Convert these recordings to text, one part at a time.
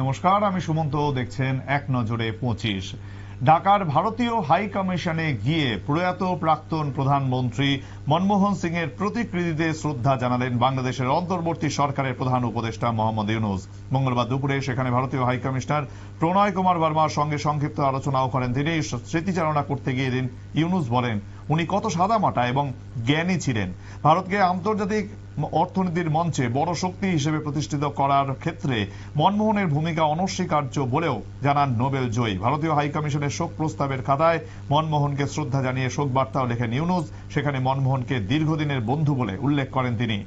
নমস্কার, আমি সুমন্ত, দেখছেন এক নজরে পঁচিশ। ঢাকার ভারতীয় হাই কমিশনে গিয়ে প্রয়াত প্রাক্তন প্রধানমন্ত্রী মনমোহন সিং এর প্রতিকৃতিতে শ্রদ্ধা জানালেন বাংলাদেশের অন্তর্বর্তী সরকারের প্রধান উপদেষ্টা মোহাম্মদ ইউনুস। মঙ্গলবার দুপুরে সেখানে ভারতীয় হাই কমিশনার প্রণয় কুমার বর্মার সঙ্গে সংক্ষিপ্ত আলোচনাও করেন। তিনি স্মৃতিচারণা করতে গিয়ে দিন ইউনুস বলেন, উনি কত সাদামাটা এবং জ্ঞানী ছিলেন। ভারতকে আন্তর্জাতিক অর্থনীতির মঞ্চে বড় শক্তি হিসেবে প্রতিষ্ঠিত করার ক্ষেত্রে মনমোহনের ভূমিকা অনস্বীকার্য বলেও জানান নোবেল জয়ী। ভারতীয় হাইকমিশনের শোক প্রস্তাবের খাতায় মনমোহনকে শ্রদ্ধা জানিয়ে শোক বার্তাও লেখেন ইউনুস। সেখানে মনমোহনকে দীর্ঘদিনের বন্ধু বলে উল্লেখ করেন তিনি।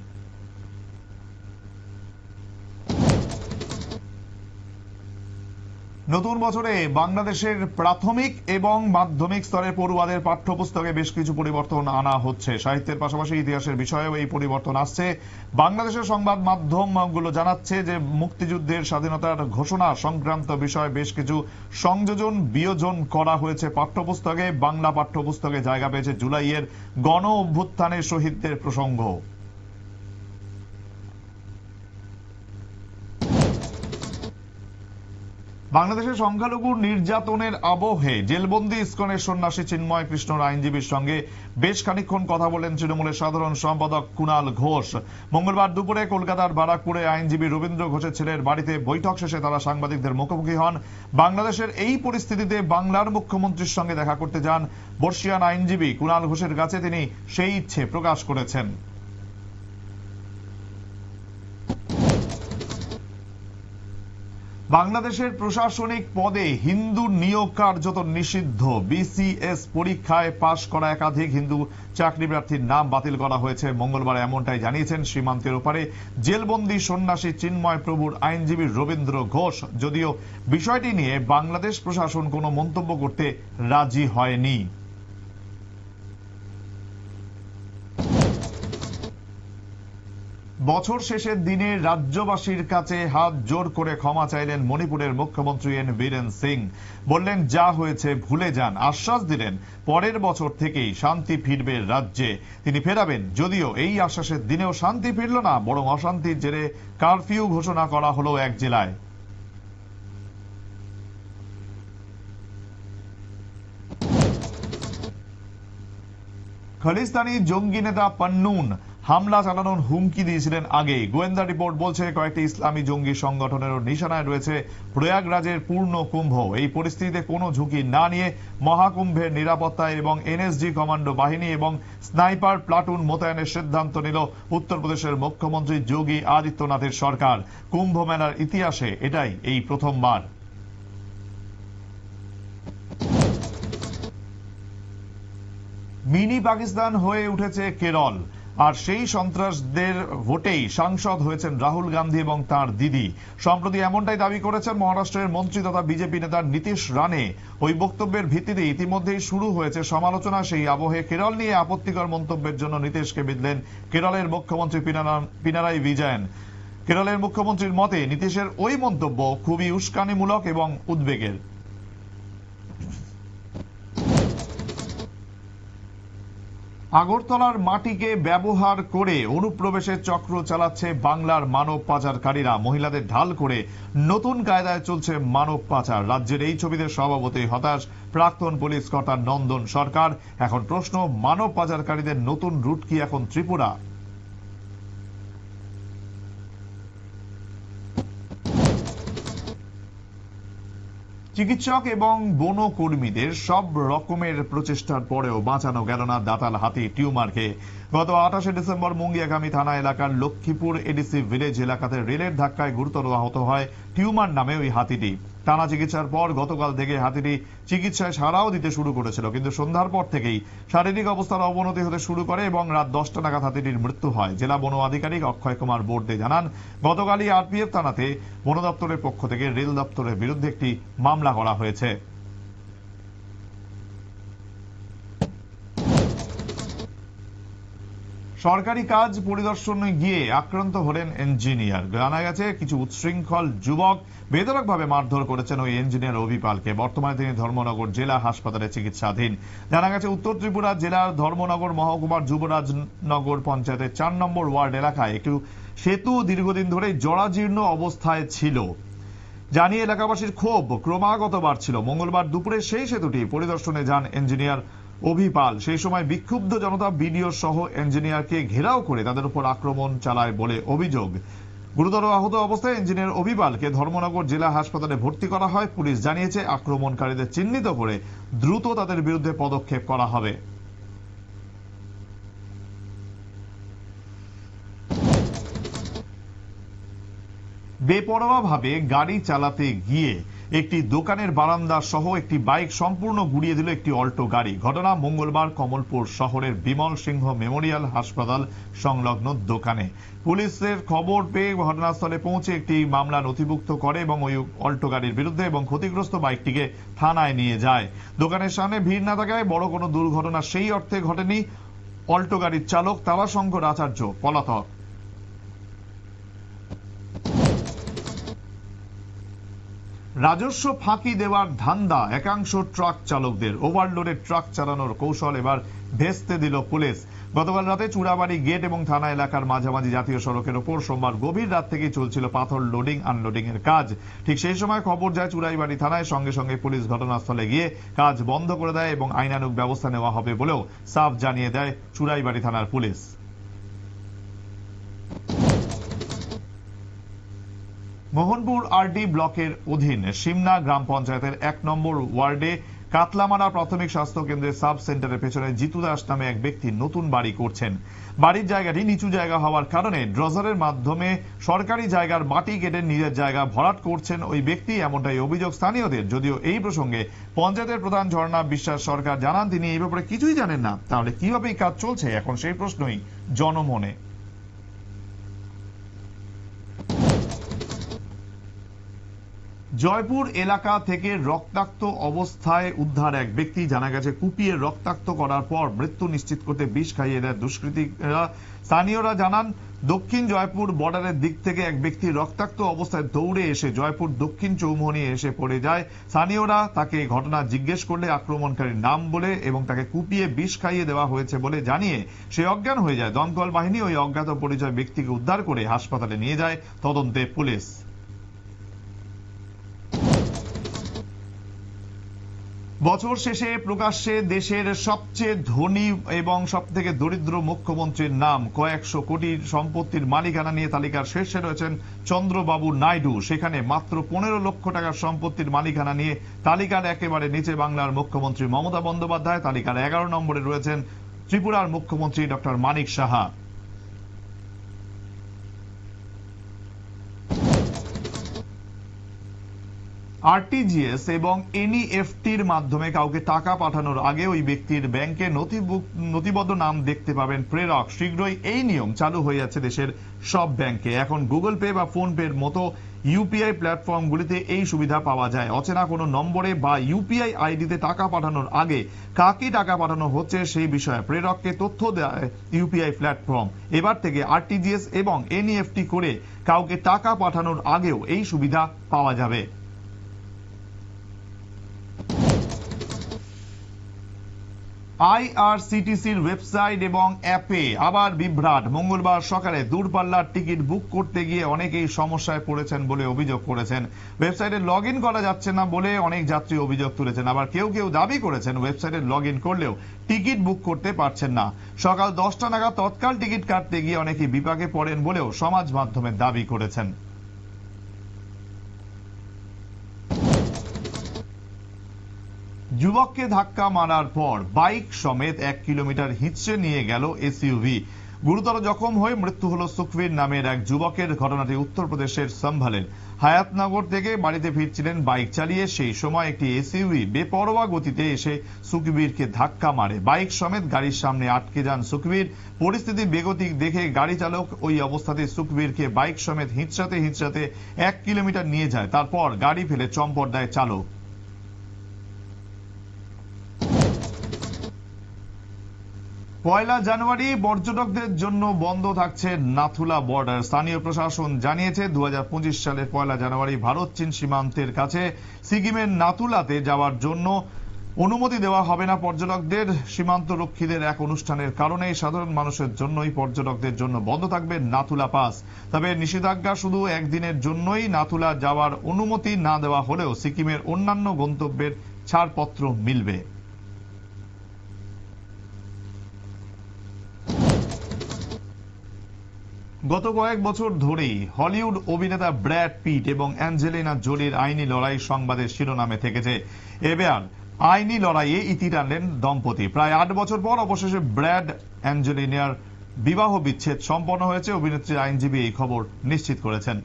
নতুন বছরে বাংলাদেশের প্রাথমিক এবং মাধ্যমিক স্তরের পড়ুয়াদের পাঠ্যপুস্তকে বেশ কিছু পরিবর্তন আনা হচ্ছে। সাহিত্যের পাশাপাশি ইতিহাসের বিষয়েও এই পরিবর্তন আসছে। বাংলাদেশের সংবাদ মাধ্যমগুলো জানাচ্ছে যে মুক্তিযুদ্ধের স্বাধীনতার ঘোষণা সংক্রান্ত বিষয়ে বেশ কিছু সংযোজন, বিয়োজন করা হয়েছে পাঠ্যপুস্তকে। বাংলা পাঠ্যপুস্তকে জায়গা পেয়েছে জুলাইয়ের গণ অভ্যুত্থানের শহীদদের প্রসঙ্গ। বাংলাদেশের সংখ্যালঘু নির্যাতনের আবহে জেলবন্দি ইস্কনের সন্ন্যাসী চিন্ময় কৃষ্ণর আইনজীবীর সঙ্গে বেশ খানিক্ষণ কথা বলেন তৃণমূলের সাধারণ সম্পাদক কুণাল ঘোষ। মঙ্গলবার দুপুরে কলকাতার বারাকপুরে আইনজীবী রবীন্দ্র ঘোষের ছেলের বাড়িতে বৈঠক শেষে তারা সাংবাদিকদের মুখোমুখি হন। বাংলাদেশের এই পরিস্থিতিতে বাংলার মুখ্যমন্ত্রীর সঙ্গে দেখা করতে যান বর্ষিয়ান আইনজীবী কুণাল ঘোষের কাছে তিনি সেই ইচ্ছে প্রকাশ করেছেন। বাংলাদেশের প্রশাসনিক পদে হিন্দু নিয়োগ কার্যত নিষিদ্ধ। বিসিএস পরীক্ষায় পাশ করা একাধিক হিন্দু চাকরি প্রার্থীর নাম বাতিল করা হয়েছে। মঙ্গলবার এমনটাই জানিয়েছেন সীমান্তের ওপারে জেলবন্দি সন্ন্যাসী চিন্ময় প্রভুর আইনজীবী রবীন্দ্র ঘোষ। যদিও বিষয়টি নিয়ে বাংলাদেশ প্রশাসন কোনো মন্তব্য করতে রাজি হয়নি। বছর শেষের দিনে রাজ্যবাসীর কাছে হাত জোর করে ক্ষমা চাইলেন মণিপুরের মুখ্যমন্ত্রী এন বীরেন সিং। বললেন, যা হয়েছে ভুলে যান। আশ্বাস দিলেন, পরের বছর থেকেই শান্তি ফিরবে রাজ্যে। তিনি ফেরাবেন, যদিও এই আশ্বাসের দিনেও শান্তি ফিরল না, বরং অশান্তির জেরে কারফিউ ঘোষণা করা হলো এক জেলায়। খালিস্তানি জঙ্গি নেতা পান্নুন হামলা চালানোর হুমকি দিয়েছিলেন আগে। গোয়েন্দা রিপোর্ট বলছে, কয়েকটি ইসলামী জঙ্গি সংগঠনেরও নিশানায় রয়েছে প্রয়াগরাজের পূর্ণ কুম্ভ। এই পরিস্থিতিতে কোনো ঝুঁকি না নিয়ে মহাকুম্ভের নিরাপত্তা এবং এনএসজি কমান্ডো বাহিনী এবং স্নাইপার প্লাটুন মোতায়েনের সিদ্ধান্ত নিল উত্তরপ্রদেশের মুখ্যমন্ত্রী যোগী আদিত্যনাথের সরকার। কুম্ভ মেলার ইতিহাসে এটাই এই প্রথমবার। মিনি পাকিস্তান হয়ে উঠেছে কেরল। আর সেই সন্ত্রাসদের ভোটেই সাংসদ হয়েছেন রাহুল গান্ধী এবং তার দিদি। সম্প্রতি এমনটাই দাবি করেছেন মহারাষ্ট্রের মন্ত্রী তথা বিজেপি নেতা নীতিশ রানে ওই বক্তব্যের ভিত্তিতে ইতিমধ্যেই শুরু হয়েছে সমালোচনা। সেই আবহে কেরল নিয়ে আপত্তিকর মন্তব্যের জন্য নীতিশকে বিদলেন কেরলের মুখ্যমন্ত্রী পিনারাই বিজয়ন। কেরলের মুখ্যমন্ত্রীর মতে, নীতিশের ওই মন্তব্য খুবই উস্কানিমূলক এবং উদ্বেগের। আগরতলার মাটিকে ব্যবহার করে অনুপ্রবেশের চক্র চালাচ্ছে বাংলার মানব পাচারকারীরা মহিলাদের ঢাল করে নতুন কায়দায় চলছে মানব পাচার রাজ্যের এই ছবিতে সভাপতি হতাশ প্রাক্তন পুলিশ কর্তা নন্দন সরকার। এখন প্রশ্ন মানব পাচারকারীদের নতুন রুট কি এখন ত্রিপুরা? চিকিৎসক এবং বন কর্মীদের সব রকমের প্রচেষ্টার পরেও বাঁচানো গেল না দাতাল হাতি টিউমারকে গত আঠাশে ডিসেম্বর মুঙ্গিয়াগামী থানা এলাকার লক্ষ্মীপুর এডিসি ভিলেজ এলাকাতে রেলের ধাক্কায় গুরুতর আহত হয় টিউমার নামে ওই হাতিটি। টানা চিকিৎসার পর গতকাল থেকে হাতিটি চিকিৎসায় সারাও দিতে শুরু করেছিল। কিন্তু সন্ধ্যার পর থেকেই শারীরিক অবস্থার অবনতি হতে শুরু করে এবং রাত দশটা নাগাদ হাতিটির মৃত্যু হয়। জেলা বন আধিকারিক অক্ষয় কুমার বোর্ডে জানান, গতকালই আরপিএফ থানাতে বন দপ্তরের পক্ষ থেকে রেল দপ্তরের বিরুদ্ধে একটি মামলা করা হয়েছে। সরকারি কাজ পরিদর্শনে গিয়ে আক্রান্ত হলেন ইঞ্জিনিয়ার। জানা গেছে, কিছু উচ্ছৃঙ্খল যুবক বেদরকভাবে মারধর করেছেন ওই ইঞ্জিনিয়ার অভিপালকে বর্তমানে তিনি ধর্মনগর জেলা হাসপাতালে চিকিৎসাধীন। জানা গেছে, উত্তর ত্রিপুরা জেলার ধর্মনগর মহকুমার যুবরাজনগর পঞ্চায়েতের চার নম্বর ওয়ার্ড এলাকায় একটু সেতু দীর্ঘদিন ধরে জরাজীর্ণ অবস্থায় ছিল। জানিয়ে এলাকাবাসীর ক্ষোভ ক্রমাগত বাড়ছিল। মঙ্গলবার দুপুরে সেই সেতুটি পরিদর্শনে যান ইঞ্জিনিয়ার অভিপাল সেই সময় বিক্ষুব্ধ জনতা বিডিও সহ ইঞ্জিনিয়ারকে ঘেরাও করে তাদের উপর আক্রমণ চালায় বলে অভিযোগ। গুরুতর আহত অবস্থায় ইঞ্জিনিয়ার অভিপালকে ধর্মনগর জেলা হাসপাতালে ভর্তি করা হয়। পুলিশ জানিয়েছে, আক্রমণকারীদের চিহ্নিত করে দ্রুত তাদের বিরুদ্ধে পদক্ষেপ করা হবে। বেপরোয়াভাবে গাড়ি চালাতে গিয়ে একটি দোকানের বারান্দা সহ একটি বাইক সম্পূর্ণ গুড়িয়ে দিল একটি অল্টো গাড়ি। ঘটনা মঙ্গলবার কমলপুর শহরের বিমল সিংহ মেমোরিয়াল হাসপাতাল সংলগ্ন দোকানে। পুলিশের খবর পেয়ে ঘটনাস্থলে পৌঁছে একটি মামলা নথিভুক্ত করে এবং ওই অল্টো গাড়ির বিরুদ্ধে এবং ক্ষতিগ্রস্ত বাইকটিকে থানায় নিয়ে যায়। দোকানের সামনে ভিড় না থাকায় বড় কোনো দুর্ঘটনা সেই অর্থে ঘটেনি। অল্টো গাড়ির চালক তারাশঙ্কর আচার্য, পলাতক। রাজস্ব ফাঁকি দেওয়ার ধান্দা, একাংশ ট্রাক চালকদের। ওভারলোডে ট্রাক চালানোর কৌশল এবার ভেস্তে দিল পুলিশ। গতকাল রাতে চূড়াবাড়ি গেট এবং থানা এলাকার মাঝামাঝি জাতীয় সড়কের ওপর সোমবার গভীর রাত থেকেই চলছিল পাথর লোডিং আনলোডিং এর কাজ। ঠিক সেই সময় খবর যায় চুরাইবাড়ি থানায় সঙ্গে সঙ্গে পুলিশ ঘটনাস্থলে গিয়ে কাজ বন্ধ করে দেয় এবং আইনানুগ ব্যবস্থা নেওয়া হবে বলেও সাফ জানিয়ে দেয় চুরাইবাড়ি থানার পুলিশ। মোহনপুর আরডি ব্লকের অধীন সিমনা গ্রাম পঞ্চায়েতের এক নম্বর ওয়ার্ডে কাতলামারা প্রাথমিক স্বাস্থ্য কেন্দ্রের সাব সেন্টারের পেছনে জিতু দাস নামে এক ব্যক্তি নতুন বাড়ি করছেন। বাড়ির জায়গাটি নিচু জায়গা হওয়ার কারণে ড্রজারের মাধ্যমে সরকারি জায়গার মাটি কেটে নিজের জায়গা ভরাট করছেন ওই ব্যক্তি, এমনটাই অভিযোগ স্থানীয়দের। যদিও এই প্রসঙ্গে পঞ্চায়েতের প্রধান ঝর্ণা বিশ্বাস সরকার জানান, তিনি এই ব্যাপারে কিছুই জানেন না। তাহলে কীভাবে কাজ চলছে? এখন সেই প্রশ্নই জনমনে। জয়পুর এলাকা থেকে রক্তাক্ত অবস্থায় উদ্ধার এক ব্যক্তি। জানা গেছে, কুপিয়ে রক্তাক্ত করার পর মৃত্যু নিশ্চিত করতে বিষ খাইয়ে দেয় দুষ্কৃতীরা। স্থানীয়রা জানান, দক্ষিণ জয়পুর বর্ডারের দিক থেকে এক ব্যক্তি রক্তাক্ত অবস্থায় দৌড়ে এসে জয়পুর দক্ষিণ চৌমুহনী এসে পড়ে যায়। স্থানীয়রা তাকে ঘটনা জিজ্ঞেস করলে আক্রমণকারীর নাম বলে এবং তাকে কুপিয়ে বিষ খাইয়ে দেওয়া হয়েছে বলে জানিয়ে সে অজ্ঞান হয়ে যায়। দমকল বাহিনী ওই অজ্ঞাত পরিচয় ব্যক্তিকে উদ্ধার করে হাসপাতালে নিয়ে যায়। তদন্তে পুলিশ বছর শেষে প্রকাশ্যে দেশের সবচেয়ে ধনী এবং সব থেকে দরিদ্র মুখ্যমন্ত্রীর নাম। কয়েকশো কোটির সম্পত্তির মালিকানা নিয়ে তালিকার শীর্ষে রয়েছেন চন্দ্রবাবু নাইডু। সেখানে মাত্র পনেরো লক্ষ টাকার সম্পত্তির মালিকানা নিয়ে তালিকার একেবারে নিচে বাংলার মুখ্যমন্ত্রী মমতা বন্দ্যোপাধ্যায়। তালিকার এগারো নম্বরে রয়েছেন ত্রিপুরার মুখ্যমন্ত্রী ডক্টর মানিক সাহা। আরটিজিএস এবং এনইএফটির মাধ্যমে কাউকে টাকা পাঠানোর আগে ওই ব্যক্তির ব্যাংকে নথিবদ্ধ নাম দেখতে পাবেন প্রেরক। শীঘ্রই এই নিয়ম চালু হয়ে যাচ্ছে দেশের সব ব্যাংকে। এখন গুগল পে বা ফোন পের মতো ইউপিআই প্ল্যাটফর্মগুলিতে এই সুবিধা পাওয়া যায়। অচেনা কোনো নম্বরে বা ইউপিআই আইডিতে টাকা পাঠানোর আগে কাকে টাকা পাঠানো হচ্ছে সেই বিষয়ে প্রেরককে তথ্য দেয় ইউপিআই প্ল্যাটফর্ম। এবার থেকে আরটিজিএস এবং এনইএফটি করে কাউকে টাকা পাঠানোর আগেও এই সুবিধা পাওয়া যাবে। আইআরসিটিসির ওয়েবসাইট এবং অ্যাপে আবার বিভ্রাট। মঙ্গলবার সকালে দূরপাল্লার টিকিট বুক করতে গিয়ে অনেকেই সমস্যায় পড়েছেন বলে অভিযোগ করেছেন। ওয়েবসাইটে লগ করা যাচ্ছে না বলে অনেক যাত্রী অভিযোগ তুলেছেন। আবার কেউ কেউ দাবি করেছেন ওয়েবসাইটে লগ করলেও টিকিট বুক করতে পারছেন না। সকাল দশটা নাগাদ তৎকাল টিকিট কাটতে গিয়ে অনেকে বিপাকে পড়েন বলেও সমাজ মাধ্যমে দাবি করেছেন। যুবককে ধাক্কা মারার পর বাইক সমেত এক কিলোমিটার হিঁচড়ে নিয়ে গেল এসইউভি। গুরুতর জখম হয়ে মৃত্যু হল সুখবীর নামের এক যুবকের। ঘটনাটি উত্তরপ্রদেশের সম্ভালের। হায়াতনগর থেকে বাড়িতে ফিরছিলেন বাইক চালিয়ে। সেই সময় একটি এসইউভি বেপরোয়া গতিতে এসে সুখবীরকে ধাক্কা মারে। বাইক সমেত গাড়ির সামনে আটকে যান সুখবীর। পরিস্থিতি বেগতিক দেখে গাড়ি চালক ওই অবস্থাতে সুখবীরকে বাইক সমেত হিঁচড়াতে হিঁচড়াতে এক কিলোমিটার নিয়ে যায়। তারপর গাড়ি ফেলে চম্পট দেয় চালক। পয়লা জানুয়ারি পর্যটকদের জন্য বন্ধ থাকছে নাথুলা বর্ডার। স্থানীয় প্রশাসন জানিয়েছে দু হাজার পঁচিশ সালের পয়লা জানুয়ারি ভারত চীন সীমান্তের কাছে সিকিমের নাথুলাতে যাওয়ার জন্য অনুমতি দেওয়া হবে না। পর্যটকদের সীমান্ত রক্ষীদের এক অনুষ্ঠানের কারণে সাধারণ মানুষের জন্যই পর্যটকদের জন্য বন্ধ থাকবে নাথুলা পাস। তবে নিষেধাজ্ঞা শুধু একদিনের জন্যই নাথুলা যাওয়ার অনুমতি না দেওয়া হলেও সিকিমের অন্যান্য গন্তব্যের ছাড়পত্র মিলবে। গত কয়েক বছর ধরেই হলিউড অভিনেতা ব্র্যাড পিট এবং অ্যাঞ্জেলিনা জোলির আইনি লড়াই সংবাদের শিরোনামে থেকেছে। এবার আইনি লড়াইয়ে ইতি টানলেন দম্পতি। প্রায় আট বছর পর অবশেষে ব্র্যাড অ্যাঞ্জেলিনার বিবাহ বিচ্ছেদ সম্পন্ন হয়েছে। অভিনেত্রীর আইনজীবী এই খবর নিশ্চিত করেছেন।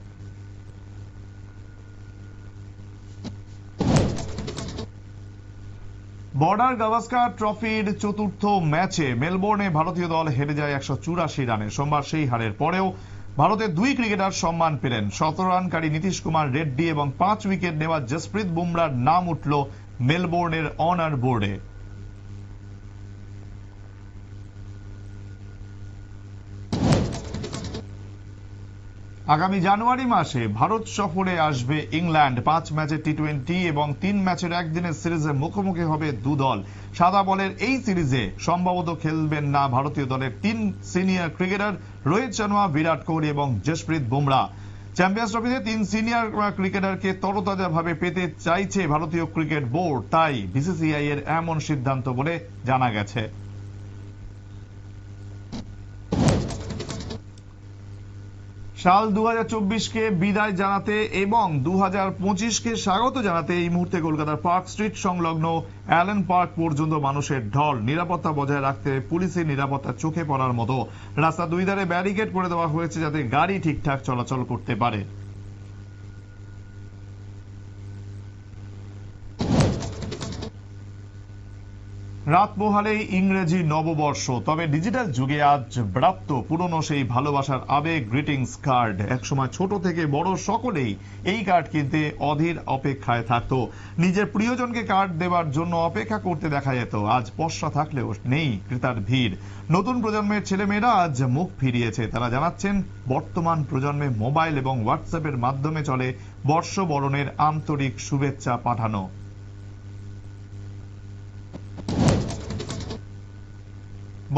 বর্ডার গাভাস্কার ট্রফির চতুর্থ ম্যাচে মেলবোর্নে ভারতীয় দল হেরে যায় একশো চুরাশি রানে সোমবার সেই হারের পরেও ভারতের দুই ক্রিকেটার সম্মান পেলেন। সতেরো রানকারী নীতিশ কুমার রেড্ডি এবং পাঁচ উইকেট নেওয়া জসপ্রীত বুমরার নাম উঠল মেলবোর্নের অনার বোর্ডে। আগামী জানুয়ারি মাসে ভারত সফরে আসবে ইংল্যান্ড। পাঁচ ম্যাচের টি টোয়েন্টি এবং তিন ম্যাচের একদিনের সিরিজে মুখোমুখি হবে দু দল। সাদা বলের এই সিরিজে সম্ভবত খেলবেন না ভারতীয় দলের তিন সিনিয়র ক্রিকেটার রোহিত শর্মা, বিরাট কোহলি এবং জসপ্রীত বুমরা। চ্যাম্পিয়ন্স ট্রফিতে তিন সিনিয়র ক্রিকেটারকে তরতাজা ভাবে পেতে চাইছে ভারতীয় ক্রিকেট বোর্ড। তাই বিসিসিআই এর এমন সিদ্ধান্ত বলে জানা গেছে। সাল দু কে বিদায় জানাতে এবং দু হাজার পঁচিশ কে স্বাগত জানাতে এই মুহূর্তে কলকাতার পার্ক স্ট্রিট সংলগ্ন অ্যালেন পার্ক পর্যন্ত মানুষের ঢল, নিরাপত্তা বজায় রাখতে পুলিশের নিরাপত্তা চোখে পড়ার মতো। রাস্তা দুই ধারে ব্যারিকেড করে দেওয়া হয়েছে যাতে গাড়ি ঠিকঠাক চলাচল করতে পারে। রাত পোহালেই ইংরেজি নববর্ষ, তবে ডিজিটাল যুগে আজ ব্রাপ্ত পুরনো সেই ভালোবাসার আবেগ গ্রিটিংস কার্ড একসময় ছোট থেকে বড় সকলেই এই কার্ড কিনতে অধীর অপেক্ষায় থাকতো। নিজের প্রিয়জনকে কার্ড দেওয়ার জন্য অপেক্ষা করতে দেখা যেত। আজ পশ্চা থাকলেও নেই ক্রেতার ভিড়। নতুন প্রজন্মের ছেলেমেয়েরা আজ মুখ ফিরিয়েছে। তারা জানাচ্ছেন, বর্তমান প্রজন্মে মোবাইল এবং হোয়াটসঅ্যাপের মাধ্যমে চলে বর্ষবরণের আন্তরিক শুভেচ্ছা পাঠানো।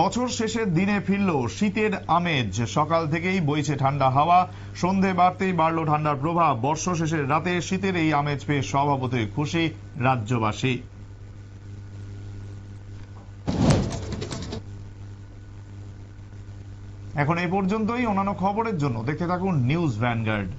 বছর শেষের দিনে ফিরল শীতের আমেজ। সকাল থেকেই বইছে ঠান্ডা হাওয়া। সন্ধে বাড়তেই বাড়ল ঠান্ডার প্রভাব। বর্ষ শেষের রাতে শীতের এই আমেজ পেয়ে স্বভাবতই খুশি রাজ্যবাসী। এখন এই পর্যন্তই। অন্যান্য খবরের জন্য দেখতে থাকুন নিউজ ভ্যানগার্ড।